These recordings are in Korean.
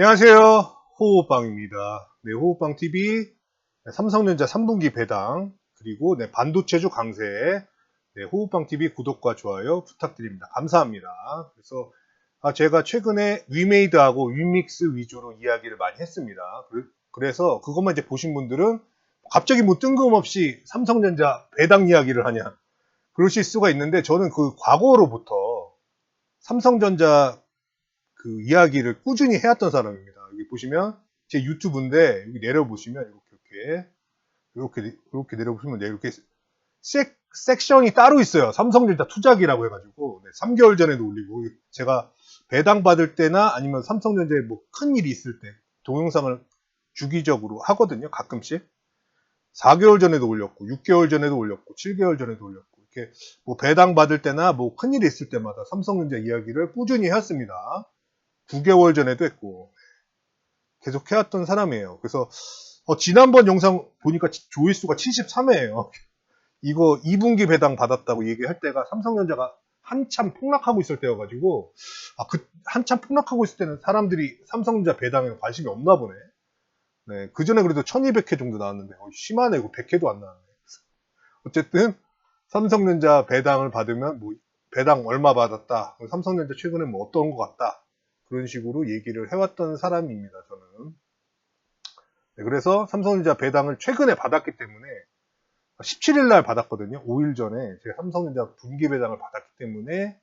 안녕하세요. 호호빵입니다. 네, 호호빵 TV 삼성전자 3분기 배당 그리고 네, 반도체주 강세 네, 호호빵 TV 구독과 좋아요 부탁드립니다. 감사합니다. 그래서 아, 제가 최근에 위메이드하고 위믹스 위주로 이야기를 많이 했습니다. 그- 그래서 그것만 이제 보신 분들은 갑자기 뭐 뜬금없이 삼성전자 배당 이야기를 하냐 그러실 수가 있는데 저는 그 과거로부터 삼성전자 그 이야기를 꾸준히 해왔던 사람입니다. 여기 보시면 제 유튜브인데 여기 내려보시면 이렇게 이렇게 이렇게 이렇게 내려보시면 네, 이렇게 섹, 섹션이 따로 있어요. 삼성전자 투자기라고 해가지고 네, 3개월 전에도 올리고 제가 배당 받을 때나 아니면 삼성전자에 뭐 큰 일이 있을 때 동영상을 주기적으로 하거든요. 가끔씩 4개월 전에도 올렸고 6개월 전에도 올렸고 7개월 전에도 올렸고 이렇게 뭐 배당 받을 때나 뭐 큰 일이 있을 때마다 삼성전자 이야기를 꾸준히 해왔습니다. 9개월 전에도 했고 계속 해왔던 사람이에요. 그래서 어, 지난번 영상 보니까 지- 조회수가 73회예요. 이거 2분기 배당 받았다고 얘기할 때가 삼성전자가 한참 폭락하고 있을 때여가지고 아, 그 한참 폭락하고 있을 때는 사람들이 삼성전자 배당에 관심이 없나 보네. 네, 그 전에 그래도 1200회 정도 나왔는데 어, 심하네. 이거 100회도 안 나왔네. 어쨌든 삼성전자 배당을 받으면 뭐 배당 얼마 받았다. 삼성전자 최근에 뭐 어떤 것 같다. 그런 식으로 얘기를 해왔던 사람입니다. 저는. 네, 그래서 삼성전자 배당을 최근에 받았기 때문에 17일 날 받았거든요. 5일 전에 제가 삼성전자 분기 배당을 받았기 때문에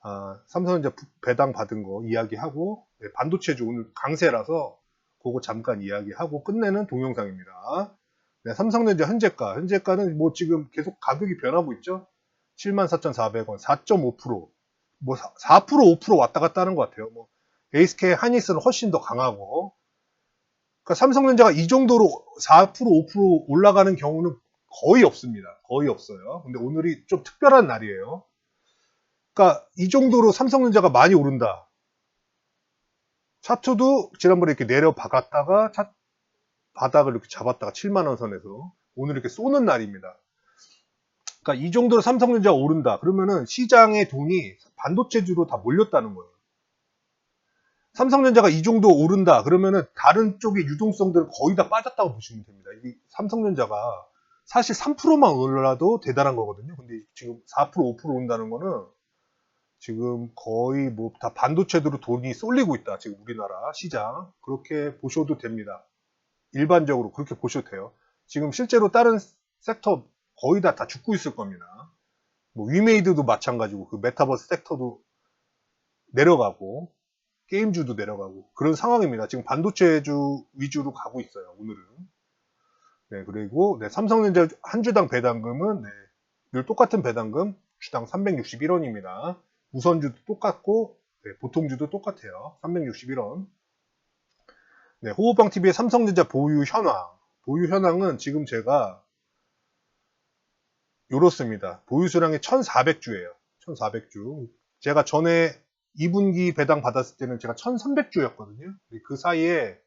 아, 삼성전자 부- 배당 받은 거 이야기하고 네, 반도체주 오늘 강세라서 그거 잠깐 이야기하고 끝내는 동영상입니다. 네, 삼성전자 현재가 현재가는 뭐 지금 계속 가격이 변하고 있죠. 74,400원, 4.5%, 뭐 4%, 5% 왔다 갔다 하는 것 같아요. 뭐 SK 하이닉스는 훨씬 더 강하고, 그러니까 삼성전자가 이 정도로 4%, 5% 올라가는 경우는 거의 없습니다. 거의 없어요. 근데 오늘이 좀 특별한 날이에요. 그러니까 이 정도로 삼성전자가 많이 오른다. 차트도 지난번에 이렇게 내려 박았다가 차- 바닥을 이렇게 잡았다가 7만원 선에서 오늘 이렇게 쏘는 날입니다. 그러니까 이 정도로 삼성전자가 오른다. 그러면은 시장의 돈이 반도체주로 다 몰렸다는 거예요. 삼성전자가 이 정도 오른다. 그러면은 다른 쪽의 유동성들은 거의 다 빠졌다고 보시면 됩니다. 이 삼성전자가 사실 3%만 올라도 대단한 거거든요. 근데 지금 4%, 5% 온다는 거는 지금 거의 뭐 다 반도체들로 돈이 쏠리고 있다. 지금 우리나라 시장. 그렇게 보셔도 됩니다. 일반적으로 그렇게 보셔도 돼요. 지금 실제로 다른 섹터 거의 다, 다 죽고 있을 겁니다. 뭐 위메이드도 마찬가지고 그 메타버스 섹터도 내려가고 게임주도 내려가고 그런 상황입니다. 지금 반도체주 위주로 가고 있어요. 오늘은. 네, 그리고 네, 삼성전자 한 주당 배당금은 네, 늘 똑같은 배당금 주당 361원입니다. 우선주도 똑같고 네, 보통주도 똑같아요. 361원. 네, 호호방 TV의 삼성전자 보유 현황. 보유 현황은 지금 제가 요렇습니다. 보유 수량이 1,400주예요. 1,400주. 제가 전에 2분기 배당 받았을 때는 제가 1,300주였거든요. 그 사이에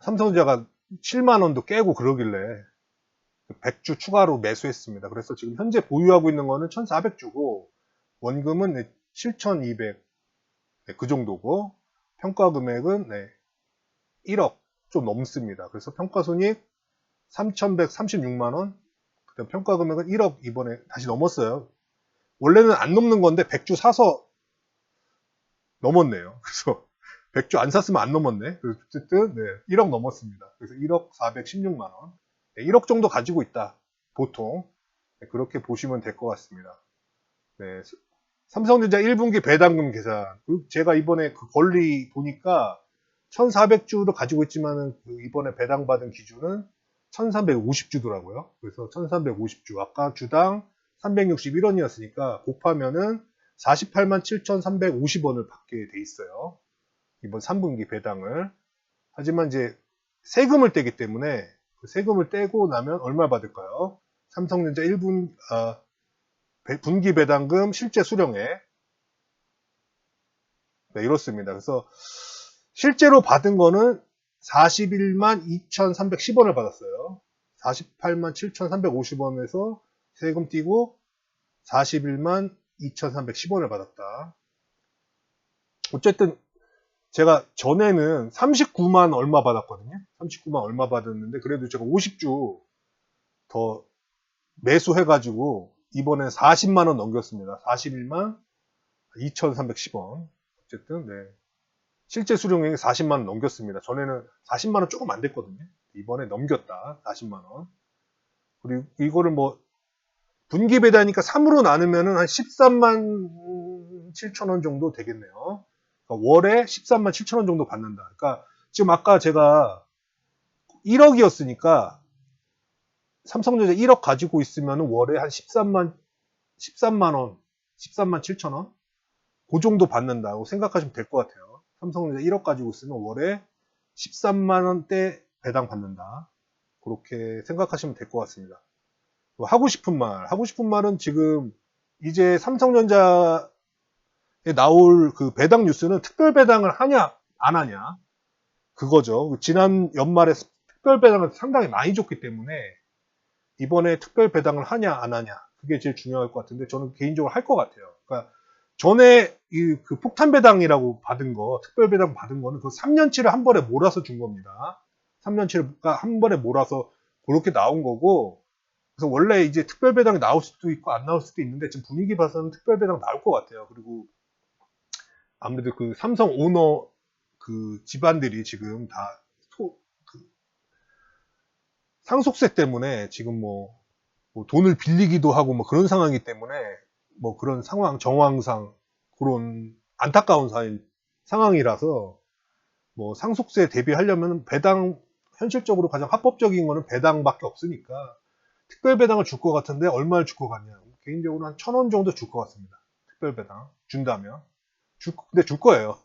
삼성전자가 7만 원도 깨고 그러길래 100주 추가로 매수했습니다. 그래서 지금 현재 보유하고 있는 거는 1,400주고 원금은 7,200. 네, 그 정도고 평가 금액은 네, 1억 좀 넘습니다. 그래서 평가 손익 3,136만 원. 그다음 평가 금액은 1억 이번에 다시 넘었어요. 원래는 안 넘는 건데 100주 사서 넘었네요. 그래서 100주 안 샀으면 안 넘었네. 그래서 어쨌든 네, 1억 넘었습니다. 그래서 1억 416만 원. 네, 1억 정도 가지고 있다. 보통 네, 그렇게 보시면 될 것 같습니다. 네, 삼성전자 1분기 배당금 계산. 그 제가 이번에 그 권리 보니까 1,400주를 가지고 있지만은 그 이번에 배당받은 기준은 1,350주더라고요. 그래서 1,350주. 아까 주당 361원이었으니까 곱하면은 48만 7,350원을 받게 돼 있어요. 이번 3분기 배당을. 하지만 이제 세금을 떼기 때문에 그 세금을 떼고 나면 얼마 받을까요? 삼성전자 1분, 아, 배- 분기 배당금 실제 수령액. 네, 이렇습니다. 그래서 실제로 받은 거는 41만 2,310원을 받았어요. 48만 7,350원에서 세금 띄고 41만 2,310원을 받았다. 어쨌든 제가 전에는 39만 얼마 받았거든요. 39만 얼마 받았는데 그래도 제가 50주 더 매수해가지고 이번엔 40만 원 넘겼습니다. 41만 2,310원. 어쨌든 네. 실제 수령액이 40만 원 넘겼습니다. 전에는 40만 원 조금 안 됐거든요. 이번에 넘겼다. 40만 원. 그리고 이거를 뭐 분기 배당이니까 3으로 나누면은 한 13만 7천 원 정도 되겠네요. 그러니까 월에 13만 7천 원 정도 받는다. 그러니까 지금 아까 제가 1억이었으니까 삼성전자 1억 가지고 있으면 월에 한 13만 13만 원, 13만 7천 원, 그 정도 받는다고 생각하시면 될 것 같아요. 삼성전자 1억 가지고 있으면 월에 13만 원대 배당 받는다. 그렇게 생각하시면 될 것 같습니다. 뭐 하고 싶은 말, 하고 싶은 말은 지금 이제 삼성전자에 나올 그 배당 뉴스는 특별 배당을 하냐, 안 하냐. 그거죠. 지난 연말에 특별 배당을 상당히 많이 줬기 때문에 이번에 특별 배당을 하냐, 안 하냐. 그게 제일 중요할 것 같은데 저는 개인적으로 할 것 같아요. 그러니까 전에 이 그 폭탄 배당이라고 받은 거, 특별 배당 받은 거는 그 3년치를 한 번에 몰아서 준 겁니다. 3년치를 한 번에 몰아서 그렇게 나온 거고, 그래서 원래 이제 특별 배당이 나올 수도 있고 안 나올 수도 있는데 지금 분위기 봐서는 특별 배당 나올 것 같아요. 그리고 아무래도 그 삼성 오너 그 집안들이 지금 다 소, 그 상속세 때문에 지금 뭐, 뭐 돈을 빌리기도 하고 뭐 그런 상황이기 때문에 뭐 그런 상황 정황상 그런 안타까운 사일, 상황이라서 뭐 상속세 대비하려면 배당 현실적으로 가장 합법적인 거는 배당밖에 없으니까 특별 배당을 줄 것 같은데 얼마를 줄 것 같냐 개인적으로 한 천 원 정도 줄 것 같습니다 특별 배당 준다면 줄, 근데 줄 거예요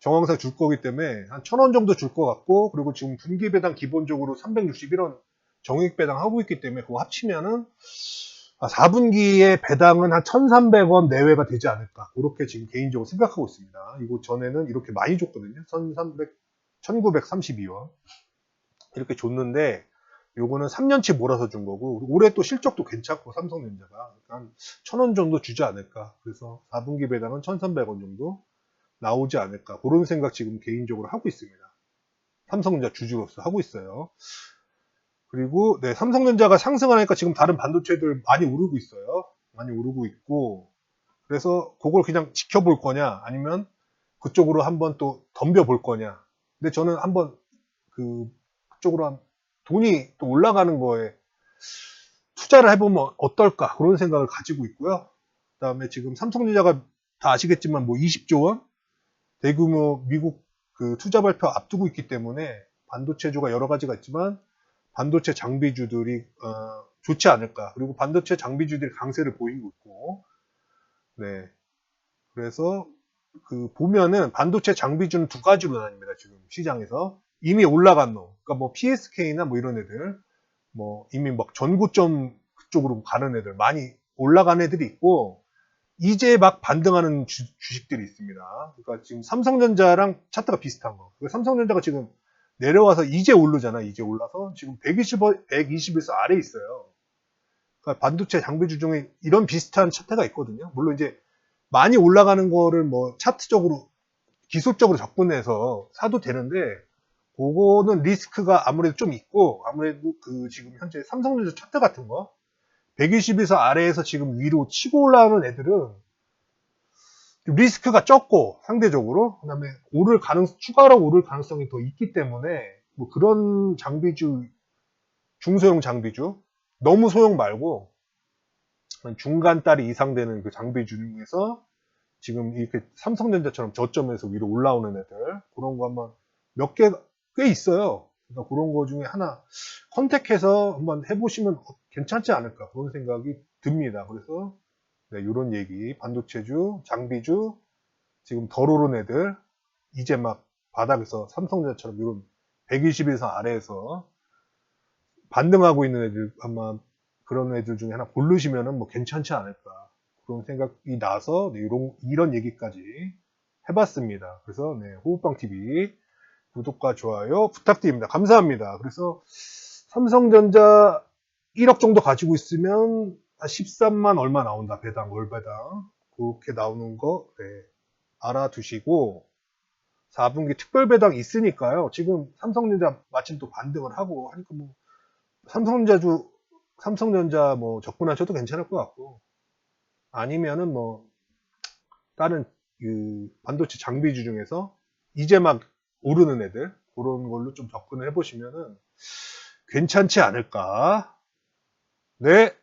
정황상 줄 거기 때문에 한 천 원 정도 줄 것 같고 그리고 지금 분기 배당 기본적으로 361원 정액 배당 하고 있기 때문에 그거 합치면은 4분기에 배당은 한 1,300원 내외가 되지 않을까. 그렇게 지금 개인적으로 생각하고 있습니다. 이거 전에는 이렇게 많이 줬거든요. 1,300, 1,932원. 이렇게 줬는데, 요거는 3년치 몰아서 준 거고, 올해 또 실적도 괜찮고, 삼성전자가. 한 1,000원 정도 주지 않을까. 그래서 4분기 배당은 1,300원 정도 나오지 않을까. 그런 생각 지금 개인적으로 하고 있습니다. 삼성전자 주주로서 하고 있어요. 그리고 네, 삼성전자가 상승하니까 지금 다른 반도체들 많이 오르고 있어요. 많이 오르고 있고 그래서 그걸 그냥 지켜볼 거냐 아니면 그쪽으로 한번 또 덤벼 볼 거냐. 근데 저는 한번 그 그쪽으로 한 돈이 또 올라가는 거에 투자를 해보면 어떨까 그런 생각을 가지고 있고요. 그 다음에 지금 삼성전자가 다 아시겠지만 뭐 20조 원 대규모 미국 그 투자 발표 앞두고 있기 때문에 반도체주가 여러 가지가 있지만 반도체 장비주들이 어, 좋지 않을까. 그리고 반도체 장비주들이 강세를 보이고 있고, 네. 그래서 그 보면은 반도체 장비주는 두 가지로 나뉩니다. 지금 시장에서 이미 올라간 놈, 그러니까 뭐 PSK나 뭐 이런 애들, 뭐 이미 막 전고점 그쪽으로 가는 애들 많이 올라간 애들이 있고, 이제 막 반등하는 주, 식들이 있습니다. 그러니까 지금 삼성전자랑 차트가 비슷한 거. 그러니까 삼성전자가 지금 내려와서 이제 오르잖아. 이제 올라서 지금 120, 120에서 아래 있어요. 그러니까 반도체 장비주 중에 이런 비슷한 차트가 있거든요. 물론 이제 많이 올라가는 거를 뭐 차트적으로 기술적으로 접근해서 사도 되는데 그거는 리스크가 아무래도 좀 있고 아무래도 그 지금 현재 삼성전자 차트 같은 거 120에서 아래에서 지금 위로 치고 올라오는 애들은 리스크가 적고 상대적으로 그다음에 오를 가능 추가로 오를 가능성이 더 있기 때문에 뭐 그런 장비주 중소형 장비주 너무 소형 말고 중간 딸이 이상 되는 그 장비주 중에서 지금 이렇게 삼성전자처럼 저점에서 위로 올라오는 애들 그런 거 한번 몇 개 꽤 있어요. 그러니까 그런 거 중에 하나 컨택해서 한번 해보시면 괜찮지 않을까 그런 생각이 듭니다. 그래서 네, 이런 얘기 반도체주, 장비주, 지금 덜 오른 애들 이제 막 바닥에서 삼성전자처럼 이런 120에서 아래에서 반등하고 있는 애들 아마 그런 애들 중에 하나 고르시면은 뭐 괜찮지 않을까 그런 생각이 나서 네, 이런 이런 얘기까지 해봤습니다. 그래서 네, 호흡방 TV 구독과 좋아요 부탁드립니다. 감사합니다. 그래서 삼성전자 1억 정도 가지고 있으면 13만 얼마 나온다. 배당, 월 배당. 그렇게 나오는 거 네, 알아두시고 4분기 특별 배당 있으니까요. 지금 삼성전자 마침 또 반등을 하고 하니까 뭐 삼성전자주 삼성전자 뭐 접근하셔도 괜찮을 것 같고 아니면은 뭐 다른 그 반도체 장비주 중에서 이제 막 오르는 애들 그런 걸로 좀 접근을 해보시면은 괜찮지 않을까. 네,